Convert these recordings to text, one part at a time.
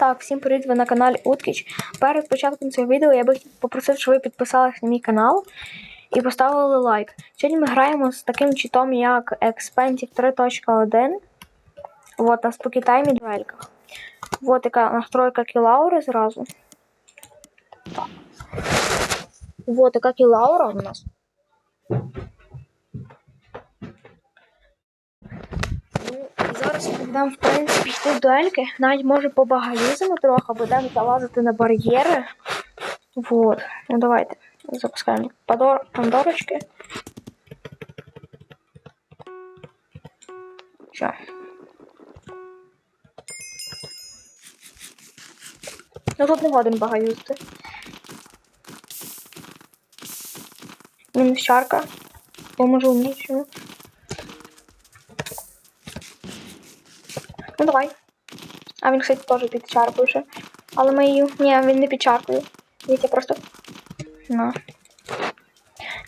Так, всім привіт, ви на каналі Уткіч. Перед початком цього відео я би попросив, щоб ви підписались на мій канал і поставили лайк. Сьогодні ми граємо з таким читом, як Expensive 3.1. Вот, на спокітаймі дуельках. Вот така настройка кілаури зразу. Вот така кілаура у нас. Ну, зараз в принципі, йти дуельки. Навіть може побагалізимо трохи, будемо залазити на бар'єри. Вот. Ну давайте. Запускаємо Подор... Пандорочки. Все. Ну тут не годен багаюзити. Мінус чарка. Поможу нічого. Ну давай. А він, кстати, теж під чаркою ще. Але ми її. Ні, він не під чаркою. Дивіться, просто. На.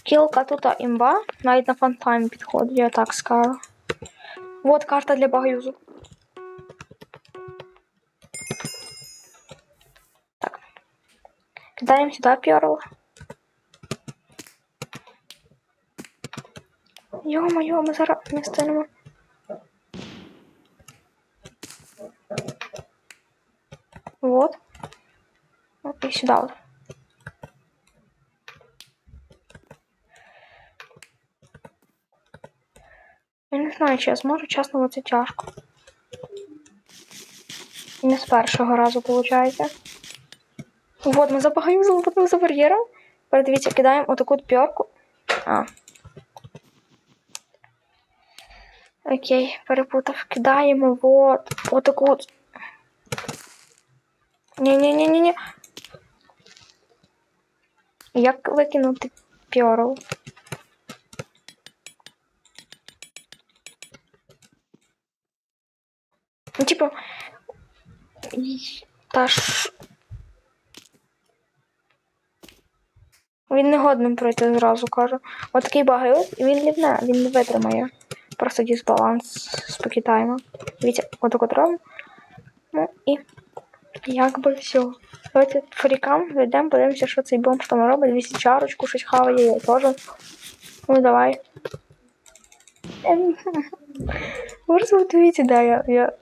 Кілка тут імба. Навіть на фантайм підходить, я так скажу. Вот карта для багаюзу. Так. Кидаємо сюди пьорл. Йо-моє, ми зараз не станемо. Вот. Вот и сюда вот. Я не знаю, чи я зможу, чесно, але це тяжко. І Не з першого разу виходить. Вот, ми запагаюзили потім за бар'єром. Передивіться, кидаємо отаку от пьорку. А. Окей, перепутав. Кидаємо вот отаку от ні-ні-ні-ні-ні. Як викинути пьорл? Ну, типу. Та ж. Він не годним пройти зразу кажу. От такий і він лівне, він не витримає. Просто дисбаланс з покитаємо. Дивіться, отак от робимо. Ну і як би все. Давайте фрікам зайдемо, подивимося, що цей бомж там робить. 200 чарочку, щось хаває, я теж. Ну давай. Просто дивіться, да, я. я...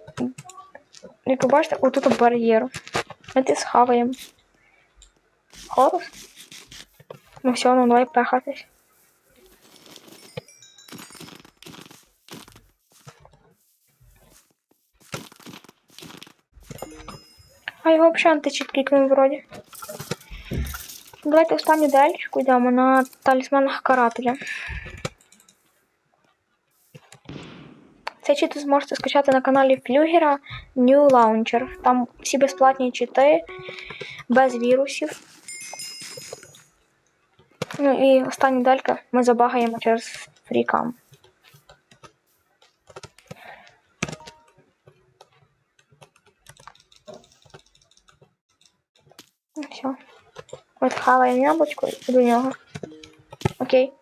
Як ви бачите, отут бар'єр. Ми ти схаваємо. Хорус? Ну все, ну давай пехатись. А його взагалі античіт кікнув вроді. Давайте останню дельчику йдемо на талісманах карателя. Цей чит зможете скачати на каналі Флюгера New Launcher. Там всі безплатні чити, без вірусів. Ну і остання делька ми забагаємо через фрікам. Ну, все. От хаваємо яблучко до нього. Окей.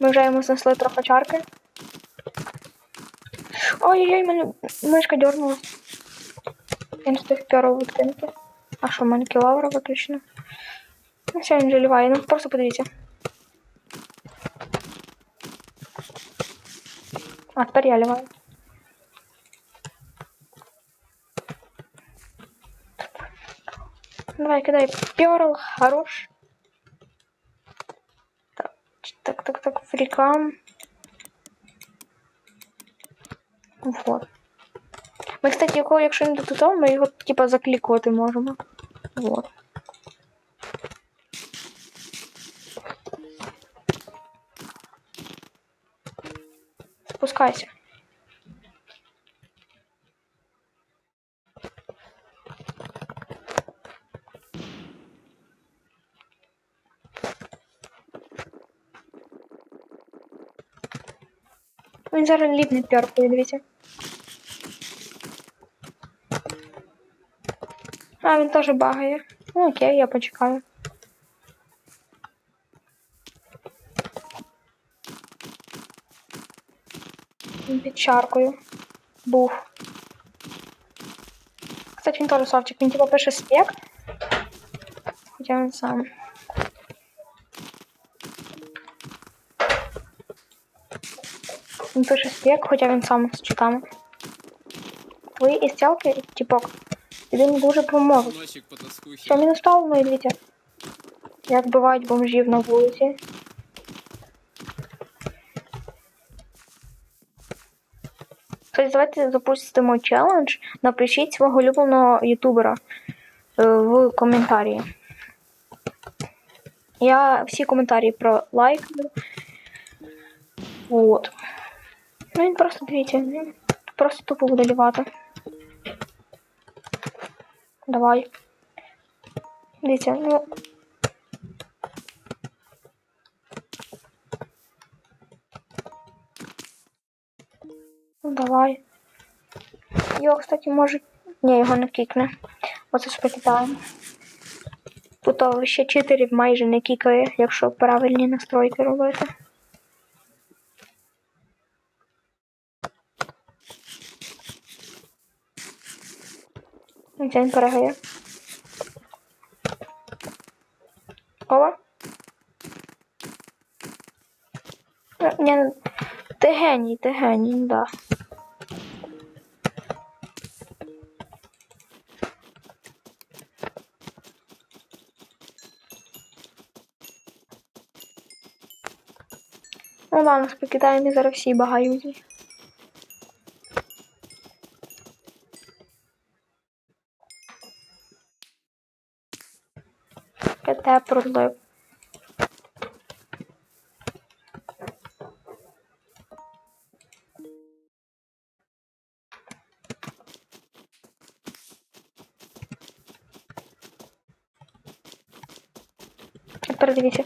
Ми вже йому знесли трохи чарки. Ой-ой-ой, мене мишка дернула. Я не встиг перо відкинути. А що, в мене кілавра виключно? Ну все, він жаліває. Ну просто подивіться. А, тепер я ліваю. Давай, кидай перл, хорош. Так, так, так, так, фрикам. Вот. Ми, кстати, якого, якщо не дотутов, ми його типа заклікувати можемо. Вот. Спускайся. Він зараз ліпне п'яркою, дивіться. А, він теж багає. Ну окей, я почекаю. Він під чаркою був. Кстати, він теж савчик, він типа пише спек. Хоча він сам. Він пише спек, хоча він сам з читами. Твої істялки, типок, тобі не дуже поможуть. Що мінус став, ну і дивіться. Як бувають бомжів на вулиці. Кстати, давайте запустимо челендж. Напишіть свого улюбленого ютубера е, в коментарі. Я всі коментарі про лайкаю. Вот. Ну він просто дивіться, просто тупо буде лівати. Давай. Дивіться, ну. Ну, Давай. Його, кстати, може. Ні, його не кікне. Оце ж покидаємо. Тут ще читерів майже не кікає, якщо правильні настройки робити. Він перегає. Ова. Е, Ні, ти геній, ти геній, да. Ну ладно, покидаємо зараз всі багаюзі. КТ продлив. Тепер дивіться.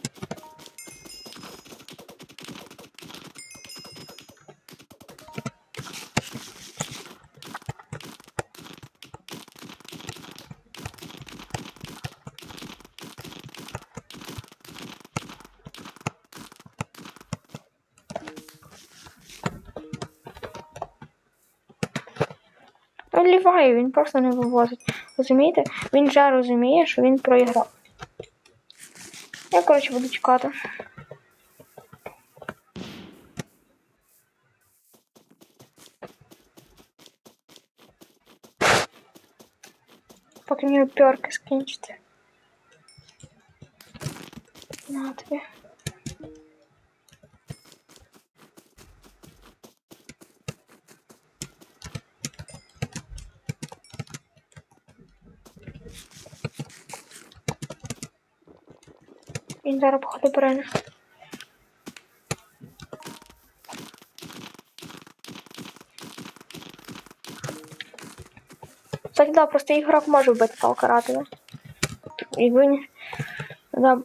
Ну, він просто не вивозить. Розумієте? Він вже розуміє, що він проіграв. Я, коротше, буду чекати. Поки нього перки скінчиться. На тобі. Він зараз походу брене. Кстати, да, просто ігрок може вбити ратова. І він. Да.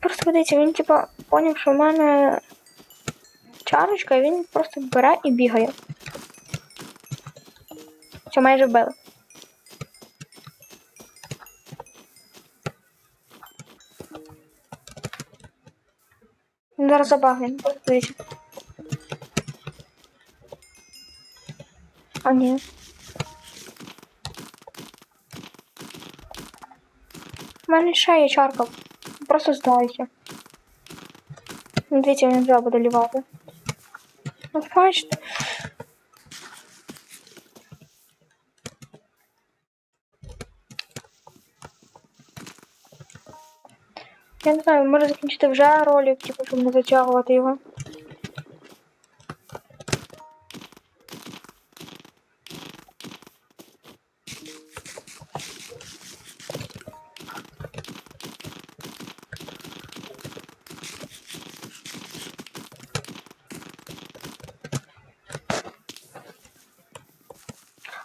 Просто подивіться, він типа поняв, що в мене чарочка, і він просто бере і бігає. Все, майже вбили. Він зараз забагне, просто дивіться. А ні. У мене ще є чарка. Просто здайся. Ну, Дивіться, він вже буде лівати. Ну, бачите. Я не знаю, може закінчити вже ролик, типу, щоб не затягувати його.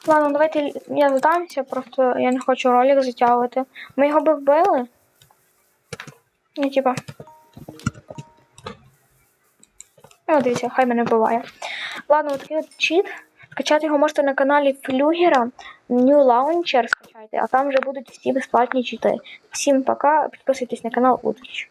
Ладно, давайте я здамся, просто я не хочу ролик затягувати. Ми його би вбили. Ну, типа. Ну, дивіться, хай мене буває. Ладно, такий от чіт. Скачати його можете на каналі Флюгера. New Launcher скачайте, а там вже будуть всі безплатні чіти. Всім пока, підписуйтесь на канал Удачі.